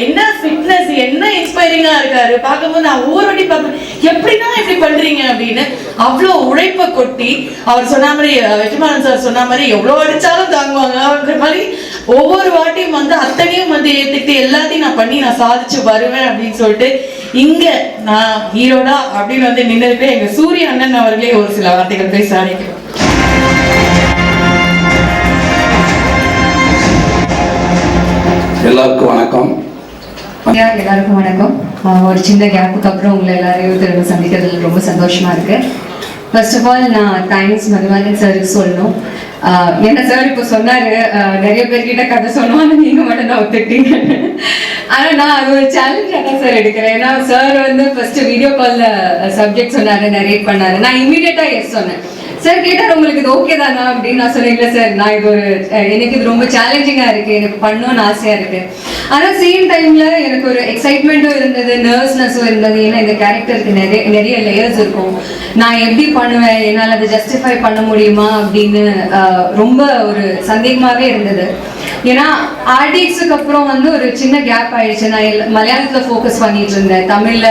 என்ன ஃபிட்னஸ் என்ன இன்ஸ்பைரிங்கா இருக்காரு? பார்க்கும்போது நான் ஒவ்வொரு வாட்டி பார்ப்பேன். எப்படின்னா இப்படி பண்றீங்க அப்படின்னு அவ்வளோ உழைப்பை கொட்டி அவர் சொன்ன மாதிரி அஹ், வெற்றிமாறன் சார் சொன்ன மாதிரி எவ்வளோ அடிச்சாலும் தாங்குவாங்க அப்படின்ற மாதிரி ஒவ்வொரு வாட்டியும் வந்து அத்தனையும் வந்து ஏற்றுக்கிட்டு எல்லாத்தையும் நான் பண்ணி நான் சாதிச்சு வருவேன் அப்படின்னு சொல்லிட்டு இங்க நான் ஹீரோடா அப்படின்னு வந்து நின்றுட்டு எங்க சூரிய அண்ணன் அவர்களே ஒரு சில வார்த்தைகள் பேச ஆரம்பிக்கிறோம். எல்லாருக்கும் வணக்கம். எல்லாருக்கும் வணக்கம். ஒரு சின்ன கேப்புக்கு அப்புறம் உங்களை எல்லாரையும் திரும்ப சந்திக்கிறதுல ரொம்ப சந்தோஷமா இருக்கு. ஃபர்ஸ்ட் ஆஃப் ஆல் நான் தேங்க்ஸ் மதுவாதன் சாருக்கு சொல்லணும். என்ன சார் இப்போ சொன்னாரு? நிறைய பேர்கிட்ட கதை சொன்னோம் நீங்க மட்டும் தான் ஒத்துட்டீங்க ஆனா நான் அது ஒரு சேலஞ்சா தான் சார் எடுக்கிறேன். ஏன்னா சார் வந்து ஃபர்ஸ்ட் வீடியோ கால்ல சப்ஜெக்ட் சொன்னாரு நரேட் பண்ணாரு. நான் இமீடியட்டா எஸ் சொன்னேன். சார் கேட்டார் உங்களுக்கு இது ஓகே தானா அப்படின்னு நான் சொன்னேன். இல்லை சார் நான் இது ஒரு எனக்கு இது ரொம்ப சேலஞ்சிங்காக இருக்கு. எனக்கு பண்ணணும்னு ஆசையாக இருக்கு. ஆனால் சேம் டைம்ல எனக்கு ஒரு எக்ஸைட்மெண்ட்டும் இருந்தது நர்வஸ்னஸும் இருந்தது. ஏன்னா இந்த கேரக்டருக்கு நிறைய நிறைய லேயர்ஸ் இருக்கும். நான் எப்படி பண்ணுவேன்? என்னால் அதை ஜஸ்டிஃபை பண்ண முடியுமா? அப்படின்னு ரொம்ப ஒரு சந்தேகமாகவே இருந்தது. ஏன்னா ஆர்டிஎக்ஸுக்கு அப்புறம் வந்து ஒரு சின்ன கேப் ஆயிடுச்சு. நான் மலையாளத்துல ஃபோக்கஸ் பண்ணிட்டு இருந்தேன். தமிழ்ல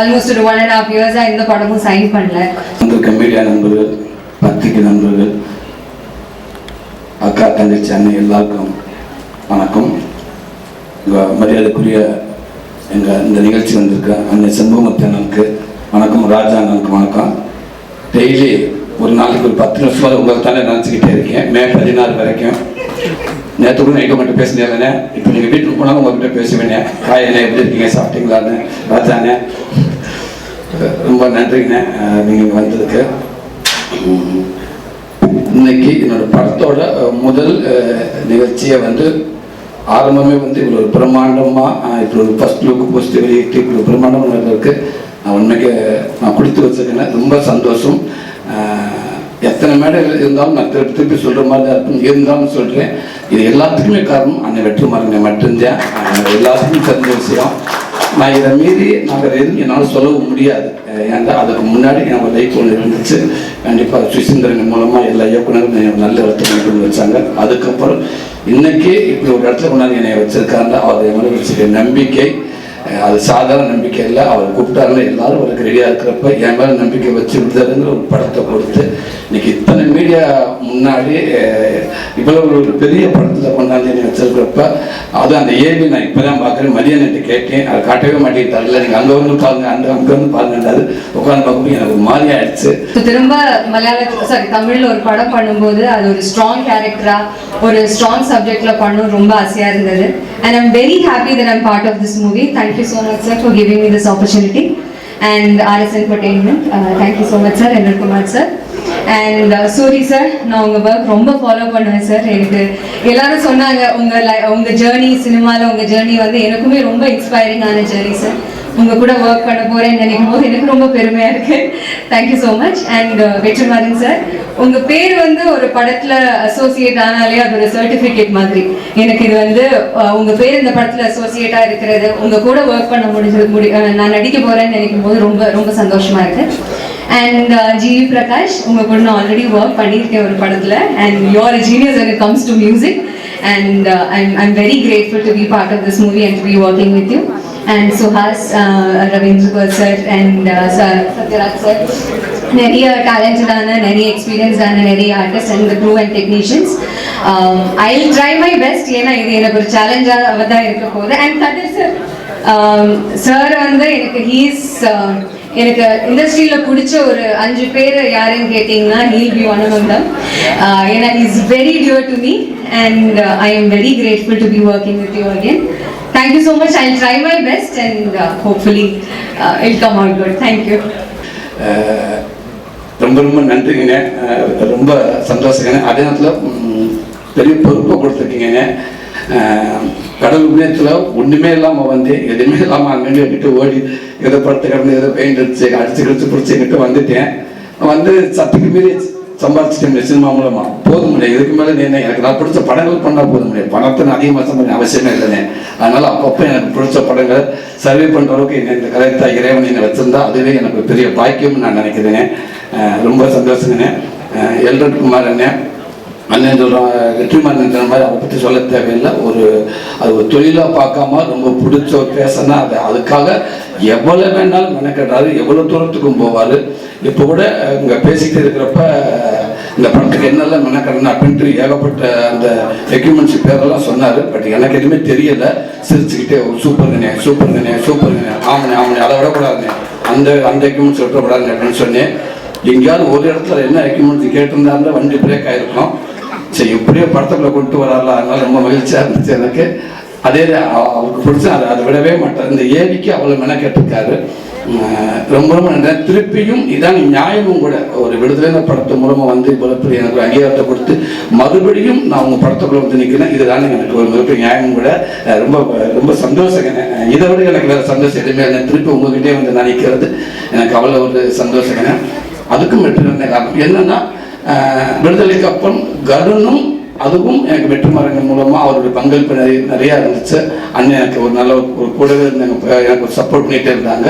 ஆல்மோஸ்ட் ஒரு ஒன் அண்ட் ஹாஃப் இயர்ஸா எந்த படமும் சைன் பண்ணல. பத்திரிகை நண்பர்கள் அக்கா தங்கச்சி அண்ணன் எல்லாருக்கும் வணக்கம். மரியாதைக்குரிய எங்கள் இந்த நிகழ்ச்சி வந்திருக்க அண்ணன் செம்பகமத்தி அண்ணனுக்கு வணக்கம் ராஜா அண்ணனுக்கு வணக்கம். டெய்லி ஒரு நாளைக்கு ஒரு பத்து நிமிஷம் உங்களை தானே நினச்சிக்கிட்டே இருக்கேன். மே பதினாறு வரைக்கும். நேற்று கூட நைட்டு மட்டும் பேசினேன் இப்போ நீங்கள் வீட்டுக்கு போனாலும் உங்கள்கிட்ட பேசுவேனே காய் என்ன எப்படி இருக்கீங்க சாப்பிட்டீங்களான்னு. ராஜாண்ணே ரொம்ப நன்றிங்கண்ணே நீங்கள் வந்ததுக்கு. இன்னைக்கு என்னோட படத்தோட முதல் நிகழ்ச்சியை வந்து ஆரம்பமே வந்து இவ்வளோ ஒரு பிரம்மாண்டமாக இப்படி ஒரு ஃபர்ஸ்ட் லுக் போஸ்ட் வெளியிட்டு இப்படி ஒரு பிரம்மாண்டமாக நடந்திருக்கு. நான் உண்மைக்கு நான் கொடுத்து வச்சிருக்கேன். ரொம்ப சந்தோஷம். எத்தனை மேடைகள் இருந்தாலும் நான் திருப்பி திருப்பி சொல்கிற மாதிரி தான் இருக்கும். இருந்தாலும் சொல்கிறேன் இது எல்லாத்துக்குமே காரணம் அன்னை வெற்றிமாறனை மட்டும்தான். எல்லாத்துக்கும் தெரிஞ்ச விஷயம். நான் இதை மீறி நாங்கள் எதுவும் என்னால் சொல்லவும் முடியாது. ஏன்னா ஏன்டா அதுக்கு முன்னாடி நம்ம லைஃப் ஒன்று இருந்துச்சு. கண்டிப்பாக சுசீந்திரன் மூலமாக எல்லா இயக்குனரும் நல்ல இடத்துல கொண்டு வச்சாங்க. அதுக்கப்புறம் இன்னைக்கு இப்படி ஒரு இடத்துல கொண்டாந்து என்னை வச்சிருக்காங்க. அதை என் மேலே வச்சிருக்க நம்பிக்கை. அது சாதாரண நம்பிக்கை இல்லை. அவர் கூப்பிட்டாருல எல்லாரும் அவருக்கு ரெடியாக இருக்கிறப்ப என் மேலே நம்பிக்கை வச்சு விடுதாருங்கிற ஒரு படத்தை கொடுத்து இன்னைக்கு இத்தனை மீடியா முன்னாடி இவ்வளவு ஒரு பெரிய படத்தில் கொண்டாந்து என்னை வச்சிருக்கிறப்ப அது அந்த ஏபி நான் இப்போ தான் பார்க்குறேன் மதியானத்தை கேட்டேன். அதை காட்டவே மாட்டேங்கிட்டாருல நீங்கள் அங்கே வந்து பாருங்க அந்த அங்கே வந்து பாருங்கன்றாரு. உட்காந்து பார்க்கும்போது எனக்கு ஒரு மாதிரி ஆயிடுச்சு. திரும்ப மலையாளத்துல சாரி தமிழில் ஒரு படம் பண்ணும்போது அது ஒரு ஸ்ட்ராங் கேரக்டராக ஒரு ஸ்ட்ராங் சப்ஜெக்டில் பண்ணணும் ரொம்ப ஆசையாக இருந்தது. And I'm very happy this movie. Part of this movie sir, so much sir this giving And this opportunity and thank you so so much sir Kumar, sir and Soori sir நான் உங்கள் work ரொம்ப follow பண்ணுவேன் sir எனக்கு எல்லாரும் சொன்னாங்க உங்கள் லை உங்கள் journey சினிமாவில் உங்கள் ஜேர்னி வந்து எனக்குமே ரொம்ப இன்ஸ்பைரிங்கான ஜேர்னி சார் உங்க கூட ஒர்க் பண்ண போறேன்னு நினைக்கும் போது எனக்கு ரொம்ப பெருமையா இருக்கு. Thank you so much and Vetrimaaran sir உங்க பேர் வந்து ஒரு படத்துல அசோசியேட் ஆனாலே அது ஒரு சர்டிபிகேட் மாதிரி. எனக்கு இது வந்து உங்க பேர் இந்த படத்துல அசோசியேட்டா இருக்கிறது உங்க கூட ஒர்க் பண்ண முடிஞ்சது முடி நான் நடிக்க போறேன்னு நினைக்கும் போது ரொம்ப ரொம்ப சந்தோஷமா இருக்கு. அண்ட் ஜிவி uh, பிரகாஷ் உங்க கூட நான் ஆல்ரெடி ஒர்க் பண்ணியிருக்கேன் ஒரு படத்துல and you are genius when it comes to music. And I'm I'm, I'm very grateful to be part of this movie and to be working and and Suhas, uh, Ravindra அண்ட் and uh, sir நிறைய டேலண்டடான நிறைய எக்ஸ்பீரியன்ஸ்டான நிறைய artist and crew and technicians I try my best ஏன்னா இது எனக்கு ஒரு சேலஞ்சாக தான் இருக்க போகுது. அண்ட் கதிர் சார் சார் வந்து எனக்கு ஹீஸ் uh, எனக்கு இண்டஸ்ட்ரியில் பிடிச்ச ஒரு அஞ்சு பேர் யாருன்னு கேட்டிங்கன்னா he'll be one of uh, them ஏன்னா is very dear to me and I am very grateful to be working with you again thank you so much I try my best and hopefully I'll come out good thank you ah ரொம்ப ரொம்ப நன்றிங்கண்ணே uh, ரொம்ப சந்தோஷங்கண்ணே அதே நேரத்தில் பெரிய பொறுப்பை கொடுத்துருக்கீங்கண்ணே uh, கடல் புண்ணியத்தில் ஒன்றுமே இல்லாமல் வந்து எதுவுமே இல்லாமல் அங்கங்கே விட்டு ஓடி ஏதோ படுத்து கிடந்து ஏதோ பெயிண்ட் அடிச்சு அடிச்சு கிடிச்சு பிடிச்சிக்கிட்டு வந்துட்டேன். வந்து சத்துக்கு மீறி சம்பாதிச்சிட்டேன் சினிமா மூலமா. போதும் முடியாது இதுக்கு மேலே நீ எனக்கு நான் பிடிச்ச படங்கள் பண்ணால் போதும் முடியாது பணத்தை நான் அதிகமாக சம்பாதி அவசியமே இல்லைண்ணே. அதனால அப்பப்போ எனக்கு பிடிச்ச படங்கள் சர்வே பண்ணுற அளவுக்கு என்னை இந்த கலைத்தா இறைவன் என்னை வச்சிருந்தா அதுவே எனக்கு பெரிய பாக்கியம்னு நான் நினைக்கிறேன். ரொம்ப சந்தோஷங்கண்ணே. அஹ் எல்ரட் குமார் அண்ணே அண்ணன் சொல்கிறான் வெற்றிமாறன் மாதிரி அதை பற்றி சொல்ல தேவையில்லை. ஒரு அது ஒரு தொழிலாக பார்க்காம ரொம்ப பிடிச்ச ஒரு பேசனா அது. அதுக்காக எவ்வளோ வேணாலும் மெனக்கட்டாரு எவ்வளோ தூரத்துக்கும் போவார். இப்போ கூட இங்கே பேசிக்கிட்டு இருக்கிறப்ப இந்த படத்துக்கு என்னெல்லாம் மெனக்கடணும் அப்படின்ட்டு ஏகப்பட்ட அந்த எக்யூப்மெண்ட்ஸ் பேரெல்லாம் சொன்னார். பட் எனக்கு எதுவுமே தெரியலை. சிரிச்சுக்கிட்டே சூப்பருங்கண்ணே சூப்பருங்கண்ணே சூப்பருங்கண்ணே ஆமனே ஆமனே அதை விடக்கூடாதுண்ணே. அந்த அந்த எக்யூப்மெண்ட்ஸ் விடக்கூடாதுண்ணே அப்படின்னு சொன்னேன். எங்கேயாவது ஒரு இடத்துல என்ன எக்யூப்மெண்ட்ஸ் கேட்டிருந்தாருந்தா வண்டி பிரேக் ஆகிருக்கும் சரி எப்படியோ படத்துக்குள்ள கொண்டு வரலாம் அதனால ரொம்ப மகிழ்ச்சியாக இருந்துச்சு எனக்கு. அதே அவருக்கு பிடிச்ச அதை அதை விடவே மாட்டார். இந்த ஏவிக்கு அவ்வளோ மெனக்கெட்டிருக்காரு. ரொம்ப ரொம்ப நன்றி. திருப்பியும் இதான் நியாயமும் கூட. ஒரு விடுதலை படத்து மூலமா வந்து இவ்வளோ எனக்கு அங்கீகாரத்தை கொடுத்து மறுபடியும் நான் உங்க படத்துக்குள்ள வந்து நிற்கிறேன் இதுதான் எனக்கு ஒரு மிகப்பெரிய நியாயமும் கூட. ரொம்ப ரொம்ப சந்தோஷம். இதை விட எனக்கு வேற சந்தோஷம் எதுவுமே இல்லை. திருப்பி உங்ககிட்டே வந்து நான் நிற்கிறது எனக்கு அவ்வளோ ஒரு சந்தோஷங்க அதுக்கும் வெற்றி காரணம் என்னன்னா விடுதலைக்கு அப்புறம் கருணும் அதுவும் எனக்கு வெற்றி மரங்கள் மூலமாக அவருடைய பங்களிப்பு நிறைய நிறையா இருந்துச்சு. அண்ணன் எனக்கு ஒரு நல்ல ஒரு கூடவே இருந்தாங்க எனக்கு சப்போர்ட் பண்ணிகிட்டே இருந்தாங்க.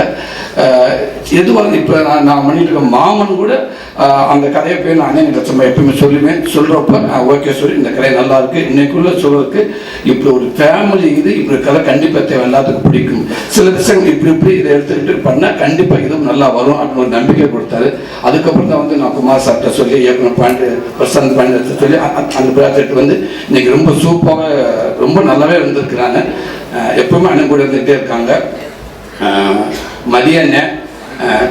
எதுவாக இப்போ நான் நான் பண்ணிட்டு இருக்க மாமன் கூட அந்த கதையை போய் நான் அண்ணன் சும்மா எப்பயுமே சொல்லுவேன். சொல்கிறப்ப நான் ஓகே சொல்லி இந்த கதை நல்லா இருக்குது இன்னைக்குள்ள சொல்கிறதுக்கு இப்படி ஒரு ஃபேமிலி இது இப்படி கதை கண்டிப்பாக தேவை எல்லாத்துக்கும் பிடிக்கும். சில விஷயங்கள் இப்படி இப்படி இதை எடுத்துக்கிட்டு பண்ணால் கண்டிப்பாக இதுவும் நல்லா வரும் அப்படின்னு ஒரு நம்பிக்கை கொடுத்தாரு. அதுக்கப்புறம் தான் வந்து நான் குமார் சார்கிட்ட சொல்லி இயக்குனர் பாண்டு பிரசாந்த் பாண்டியத்தை சொல்லி அந்த ப்ராஜெக்ட் வந்து இன்னைக்கு ரொம்ப சூப்பராக ரொம்ப நல்லாவே இருந்திருக்கிறாங்க. எப்பவுமே அண்ணன் கூட இருந்துகிட்டே இருக்காங்க. அஹ் மதிய அண்ணன்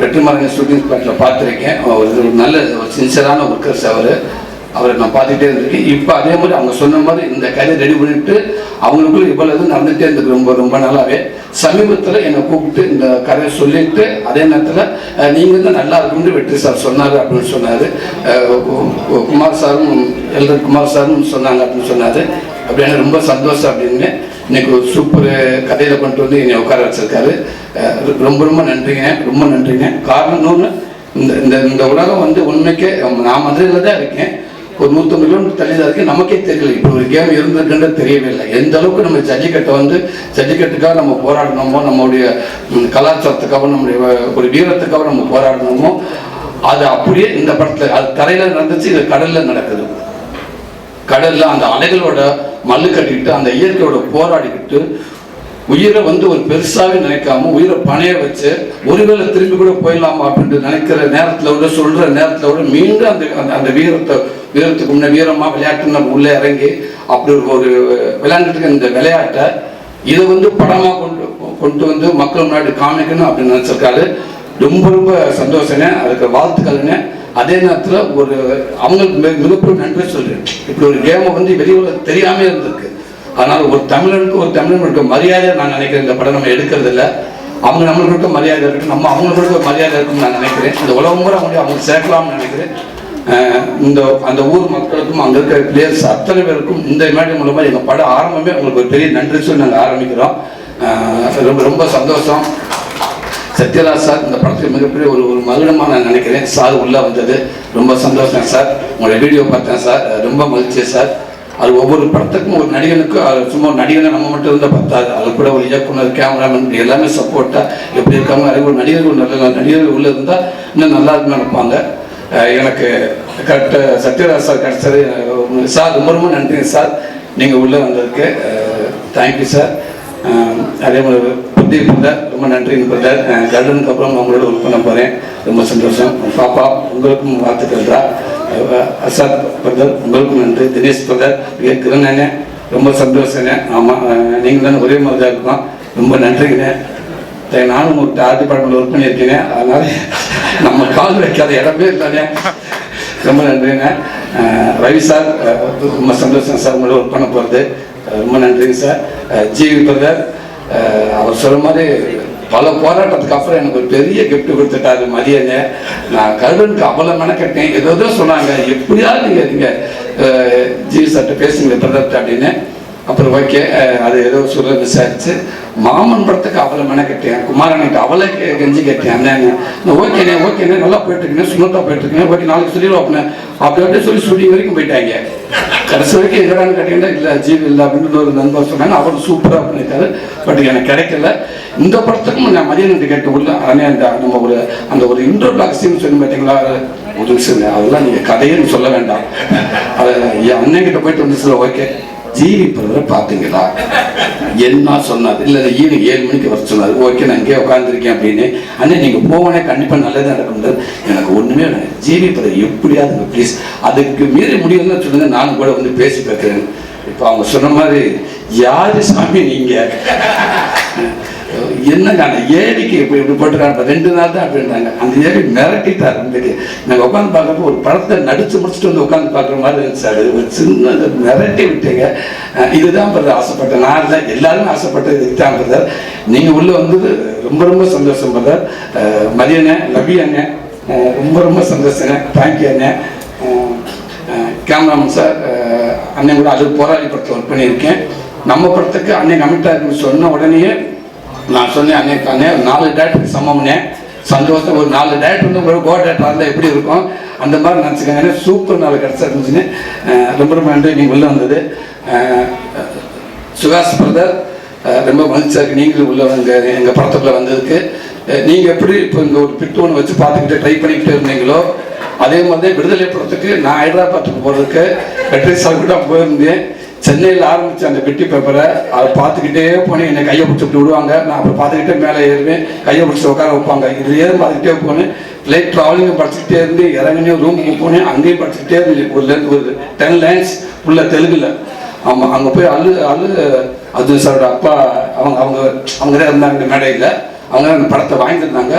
வெற்றிமாறன் ஷூட்டிங் ஸ்பாட்டில் பார்த்துருக்கேன். ஒரு நல்ல ஒரு சின்சரான ஒர்க்கர்ஸ் அவர். அவரை நான் பார்த்துட்டே இருந்திருக்கேன். இப்போ அதே மாதிரி அவங்க சொன்ன மாதிரி இந்த கதை ரெடி பண்ணிட்டு அவங்களுக்குள்ள இவ்வளவு இது நடந்துகிட்டே இருந்திருக்கு ரொம்ப ரொம்ப நாளாவே சமீபத்தில் என்னை கூப்பிட்டு இந்த கதையை சொல்லிட்டு அதே நேரத்தில் நீங்கள் தான் நல்லா இருக்கும்னு வெற்றி சார் சொன்னார் அப்படின்னு சொன்னார். குமார் சாரும் எல்டர் குமார் சாரும் சொன்னாங்க அப்படின்னு சொன்னார். அப்படின்னு ரொம்ப சந்தோஷம் அப்படின்னு இன்னைக்கு ஒரு சூப்பர் கதையில கொண்டு வந்து என்னை உட்கார வச்சிருக்காரு. ரொம்ப ரொம்ப நன்றிங்க ரொம்ப நன்றிங்க. காரணம் இந்த இந்த இந்த உலகம் வந்து உண்மைக்கே நான் மதுரையில் தான் இருக்கேன். ஒரு நூற்றம்பது கிலோமீட்டர் தள்ளி தான் இருக்கேன். நமக்கே தெரியல இப்போ ஒரு கேம் இருந்திருக்குன்றது தெரியவே இல்லை. எந்த அளவுக்கு நம்ம ஜல்லிக்கட்டை வந்து ஜல்லிக்கட்டுக்காக நம்ம போராடணுமோ நம்மளுடைய கலாச்சாரத்துக்காக நம்முடைய ஒரு வீரத்துக்காக நம்ம போராடணுமோ அது அப்படியே இந்த படத்தில் அது தரையில் நடந்துச்சு இது கடலில் நடக்குது. கடலில் அந்த அலைகளோட மல்லு கட்டிக்கிட்டு அந்த இயற்கையோட போராடிக்கிட்டு உயிரை வந்து ஒரு பெருசாக நினைக்காம உயிரை பணைய வச்சு ஒருவேளை திரும்பி கூட போயிடலாமா அப்படின்ட்டு நினைக்கிற நேரத்தில் விட சொல்ற நேரத்தில் விட மீண்டும் அந்த அந்த- அந்த வீரத்தை வீரத்துக்கு முன்னே வீரமா விளையாட்டு நம்ம உள்ளே இறங்கி அப்படி ஒரு ஒரு விளையாண்டுட்டு இருக்க இந்த விளையாட்டை இதை வந்து படமாக கொண்டு கொண்டு வந்து மக்கள் முன்னாடி காமிக்கணும் அப்படின்னு நினச்சிருக்காரு. ரொம்ப ரொம்ப சந்தோஷங்க. அதுக்கு வாழ்த்துக்கள்ங்க. அதே நேரத்தில் ஒரு அவங்களுக்கு மிக- மிகப்பெரிய நன்றி சொல்றேன். இப்படி ஒரு கேமை வந்து வெளியுலக தெரியாமல் இருந்திருக்கு. அதனால் ஒரு தமிழனுக்கு ஒரு தமிழன் இருக்க மரியாதை நான் நினைக்கிறேன். இந்த படம் நம்ம எடுக்கிறதில்ல அவங்க நம்மளுக்கு இருக்க மரியாதை இருக்கு நம்ம அவங்களுக்கு இருக்க மரியாதை இருக்கும்னு நான் நினைக்கிறேன். இந்த உலகம் கூட அவங்க அவங்க சேர்க்கலாம்னு நினைக்கிறேன். இந்த அந்த ஊர் மக்களுக்கும் அங்கே இருக்கிற பிளேயர்ஸ் அத்தனை பேருக்கும் இந்த மேடை மூலமாக எங்கள் படம் ஆரம்பமே உங்களுக்கு ஒரு பெரிய நன்றி சொல்லி நாங்கள் ஆரம்பிக்கிறோம். ரொம்ப ரொம்ப சந்தோஷம். சத்யராஜ் சார் இந்த படத்துக்கு மிகப்பெரிய ஒரு ஒரு மகிழமா நான் நினைக்கிறேன். சார் உள்ளே வந்தது ரொம்ப சந்தோஷம் சார். உங்களுடைய வீடியோ பார்த்தேன் சார். ரொம்ப மகிழ்ச்சி சார். அது ஒவ்வொரு படத்துக்கும் ஒரு நடிகனுக்கும் அது சும்மா ஒரு நடிகனை நம்ம மட்டும் இருந்தால் பத்தாது. அது கூட ஒரு இயக்குனர் கேமராமேன் எல்லாமே சப்போர்ட்டாக எப்படி இருக்காங்க அதே ஒரு நடிகர்கள் நல்ல நடிகர்கள் உள்ளே இருந்தால் இன்னும் நல்லா இருக்குன்னு நினைப்பாங்க. எனக்கு கரெக்டாக சத்யராஜ் சார் கிடைச்சது சார் ரொம்ப ரொம்ப நன்றிங்க சார். நீங்கள் உள்ளே வந்ததுக்கு தேங்க்யூ சார். அதே மாதிரி புத்தீர் பிரதர் ரொம்ப நன்றிங்க பிரதர் கருடனுக்கு அப்புறம் அவங்களோட உங்களோட ஒர்க் பண்ண போகிறேன் ரொம்ப சந்தோஷம். பாப்பா உங்களுக்கும் வாழ்த்துக்கள் தான் அசாத் பிரதர் உங்களுக்கும் நன்றி. தினேஷ் பிரதர் கிரணண்ணே ரொம்ப சந்தோஷங்க. ஆமாம் நீங்கள் தானே ஒரே மாதிரி தான் இருக்கோம். ரொம்ப நன்றிங்கண்ணே நானும் ஒரு ஆர்டி படத்தில் ஒர்க் பண்ணியிருக்கேங்க. அதனால நம்ம கால் வைக்காத இடமே இல்லைண்ணே ரொம்ப நன்றிங்க. ரவி சார் ரொம்ப சந்தோஷம் சார் உங்களோட ஒர்க் பண்ண போகிறது ரொம்ப நன்றிங்க சார். ஜி ஜிவி பிரதர் அவர் சொல்ற மாதிரி பல போராட்டத்துக்கு அப்புறம் எனக்கு ஒரு பெரிய கிஃப்ட் கொடுத்துட்டாரு மதியங்க. நான் கருடனுக்கு அவ்வளோ மெனக்கட்டேன். ஏதோ சொன்னாங்க. எப்படியாவது நீங்கள் நீங்கள் ஜி சார்ட்ட பேசுங்க பிரதர்ட்ட அப்படின்னு. அப்புறம் ஓகே அது ஏதோ சொல்ல விசாரிச்சு மாமன் படத்துக்கு அவளை மெனக்கட்டேன். குமாரனிட்ட அவளை கெஞ்சி கட்டேன். அண்ணன் ஓகேண்ணே ஓகேண்ணே நல்லா போயிட்டு இருக்கேன் சுமத்தா போயிட்டு இருக்கேன் ஓகே நாளைக்கு சொல்லிடுவோம் அப்படின்னு அப்படி அப்படியே சொல்லி ஷூட்டிங் வரைக்கும் போயிட்டாங்க. கடைசி வரைக்கும் எங்கடான்னு கேட்டீங்கன்னா இல்லை ஜீவ் இல்லை அப்படின்னு ஒரு நண்பர் சொன்னாங்க. அவர் சூப்பராக பண்ணிட்டாரு பட் எனக்கு கிடைக்கல. இந்த படத்துக்கும் நான் மதியானம் கேட்டு உள்ள அண்ணே இந்த நம்ம ஒரு அந்த ஒரு இன்ட்ரோ பிளாக் சீன் சொல்லி பார்த்தீங்களா ஒரு நிமிஷம் அதெல்லாம் நீங்கள் கதைன்னு சொல்ல வேண்டாம். அதை என் அண்ணன் கிட்ட போயிட்டு வந்து ஓகே ஜீவி பிரதரை பார்த்தீங்களா? என்ன சொன்னார்? இல்லை ஈவினிங் ஏழு மணிக்கு வர சொன்னார். ஓகே நான் இங்கே உட்காந்துருக்கேன் அப்படின்னு. அண்ணே நீங்கள் போவனே கண்டிப்பாக நல்லதாக நடக்கும் எனக்கு ஒன்றுமே வேணும் ஜிவி பிரதர் எப்படியாவது ப்ளீஸ் அதுக்கு மீறி முடியலன்னு சொல்லுங்க நானும் கூட வந்து பேசி பார்க்குறேன். இப்போ அவங்க சொன்ன மாதிரி யார் சாமி நீங்கள் என்னங்க அந்த ஏரிக்கு இப்படி இப்படி போட்டுருக்காங்க ரெண்டு நாள் தான் அப்படின்றாங்க. அந்த ஏரி மிரட்டிட்டார் இன்றைக்கு. நாங்கள் உட்காந்து பார்க்குறப்ப ஒரு படத்தை நடிச்சு முடிச்சுட்டு வந்து உட்காந்து பார்க்குற மாதிரி இருந்துச்சு அது ஒரு சின்ன மிரட்டி விட்டீங்க. இதுதான் பிரதர் ஆசைப்பட்டேன். நான் இல்லை எல்லாருமே ஆசைப்பட்டது இதுதான் பிரதர். நீங்கள் உள்ளே வந்தது ரொம்ப ரொம்ப சந்தோஷம் பிரதர். மதியண்ணே லவி அண்ணன் ரொம்ப ரொம்ப சந்தோஷங்க. தேங்க்யூ அண்ணன் கேமராமேன் சார் அண்ணன் கூட அது போராளி படத்தில் ஒர்க் பண்ணியிருக்கேன். நம்ம படத்துக்கு அண்ணன் கமிட்டாக இருக்குன்னு சொன்ன உடனேயே நான் சொன்னேன் அண்ணன் ஒரு நாலு டேரக்டருக்கு சமம்னே சந்தோஷம் ஒரு நாலு டேரக்டர் வந்து ஒரு கோ டேரக்டர் இருந்தால் எப்படி இருக்கும்? அந்த மாதிரி நினச்சிக்கோங்க சூப்பர் நாள் கிடச்சா இருந்துச்சுன்னு ரொம்ப ரொம்ப நன்றி. நீங்கள் உள்ளே வந்தது. சுகாஷ் பிரதர் ரொம்ப மகிழ்ச்சியாக இருக்குது நீங்களும் உள்ளே வந்து எங்கள் படத்துக்குள்ள வந்ததுக்கு. நீங்கள் எப்படி இப்போ இங்கே ஒரு பிட்டு ஒன்று வச்சு பார்த்துக்கிட்டு ட்ரை பண்ணிக்கிட்டு இருந்தீங்களோ அதே மாதிரி விடுதலை படத்துக்கு நான் ஹைதராபாத்துக்கு போகிறதுக்கு வெற்றி சார் கூட போயிருந்தேன். சென்னையில் ஆரம்பிச்ச அந்த வெட்டி பேப்பரை அதை பார்த்துக்கிட்டே போனேன். என்னை கையை பிடிச்சி விட்டு விடுவாங்க. நான் அப்புறம் பார்த்துக்கிட்டே மேலே ஏறுவேன். கையை பிடிச்சி உட்கார வைப்பாங்க. இதுலேயே பார்த்துக்கிட்டே போனேன். ஃப்ளைட் ட்ராவலிங் படிச்சுக்கிட்டே இருந்து இறங்கினேன் ரூமுக்கு போனேன். அங்கேயும் படிச்சுக்கிட்டே இருந்தேன். ஒரு லென் ஒரு டென் லைன்ஸ் உள்ள தெலுங்குல. ஆமாம் அங்கே போய் அழு அழு. அது சாரோட அப்பா அவங்க அவங்க அவங்க தான் இருந்தாங்க மேடையில். அவங்க அந்த படத்தை வாங்கியிருந்தாங்க.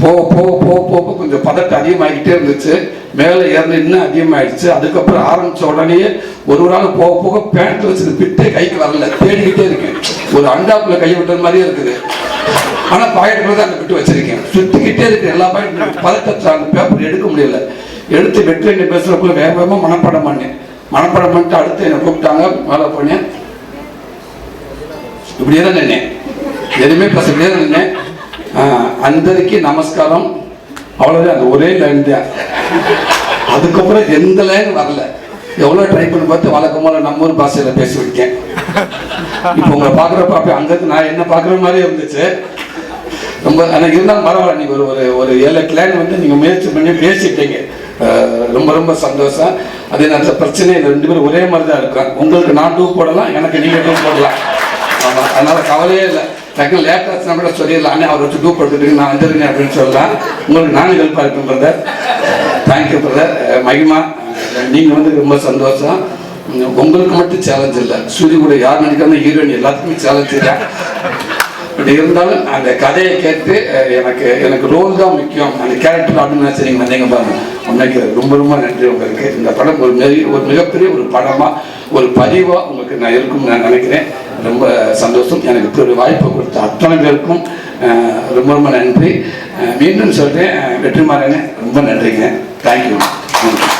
போக போக போக போக கொஞ்சம் பதட்டம் அதிகமாகிக்கிட்டே இருந்துச்சு. மேலே ஏறின இன்னும் அதிகமாகிடுச்சு அதுக்கப்புறம் ஆரம்பிச்ச உடனே ஒரு ஒரு நாள் போக போக பேண்ட் வச்சது பிட்டே கைக்கு வரல. தேடிக்கிட்டே இருக்கேன். ஒரு அண்டாப்புல கையை விட்டுற மாதிரியே இருக்குது. ஆனால் பாக்கெட்டுக்குள்ள தான் அந்த பிட்டு வச்சிருக்கேன். சுற்றிக்கிட்டே இருக்கு எல்லா பாயிண்ட் பதட்டத்தில் அந்த பேப்பர் எடுக்க முடியல. எடுத்து வெற்றி என்ன வேக வேகமாக மனப்பாடம் பண்ணேன். மனப்பாடம் பண்ணிட்டு அடுத்து என்னை கூப்பிட்டாங்க. வேலை போனேன். இப்படியே தான் நின்னேன். எதுவுமே பேச இப்படியே தான் நின்னேன். ஆஹ் அந்தரிக்கு நமஸ்காரம். அவ்வளோதான் அந்த ஒரே லைன் தான். அதுக்கப்புறம் எந்த லைன் வரல. எவ்வளோ ட்ரை பண்ணி பார்த்து வழக்கம் போல நம்ம ஊர் பாஷையில் பேசி விட்டேன் இப்போ உங்களை பார்க்குறப்ப அப்போ அங்கேருந்து நான் என்ன பார்க்குற மாதிரி இருந்துச்சு. ரொம்ப ஆனால் இருந்தாலும் பரவாயில்ல நீங்கள் ஒரு ஒரு ஒரு ஏழு கிளான் வந்து நீங்கள் முயற்சி பண்ணி பேசிட்டீங்க. ரொம்ப ரொம்ப சந்தோஷம். அதே நேரத்தில் பிரச்சனை இல்லை ரெண்டு பேரும் ஒரே மாதிரி தான் இருக்கும் உங்களுக்கு நான் டூ போடலாம் எனக்கு நீங்கள் டூ போடலாம். ஆமாம் அதனால கவலையே இல்லை. டக்குனு லேட்டாக கூட சொல்லிடலாம். அண்ணே அவர் வச்சு டூ போட்டுட்டு நான் வந்துருங்க அப்படின்னு சொல்லலாம். உங்களுக்கு நானும் ஹெல்ப்பாக இருக்கும் பிரதர் தேங்க்யூ பிரதர் மகிமா நீங்கள் வந்து ரொம்ப சந்தோஷம். உங்களுக்கு மட்டும் சேலஞ்ச் இல்லை. சூரிய கூட யார் நடிக்காம ஹீரோயின் எல்லாத்துக்குமே சேலஞ்ச் இல்லை பட் இருந்தாலும் அந்த கதையை கேட்டு எனக்கு எனக்கு ரோல் தான் முக்கியம். அந்த கேரக்டர் அப்படின்னு சரிங்க நீங்கள் வந்தீங்க பாருங்க. உண்மைக்கு ரொம்ப ரொம்ப நன்றி உங்களுக்கு. இந்த படம் ஒரு மிக ஒரு மிகப்பெரிய ஒரு படமாக ஒரு பதிவாக உங்களுக்கு நான் இருக்கும்னு நான் நினைக்கிறேன். ரொம்ப சந்தோஷம். எனக்கு இப்படி ஒரு வாய்ப்பு கொடுத்த அத்தனை பேருக்கும் ரொம்ப ரொம்ப நன்றி. மீண்டும் சொல்கிறேன் வெற்றிமாறனே ரொம்ப நன்றிங்க. தேங்க்யூ நன்றி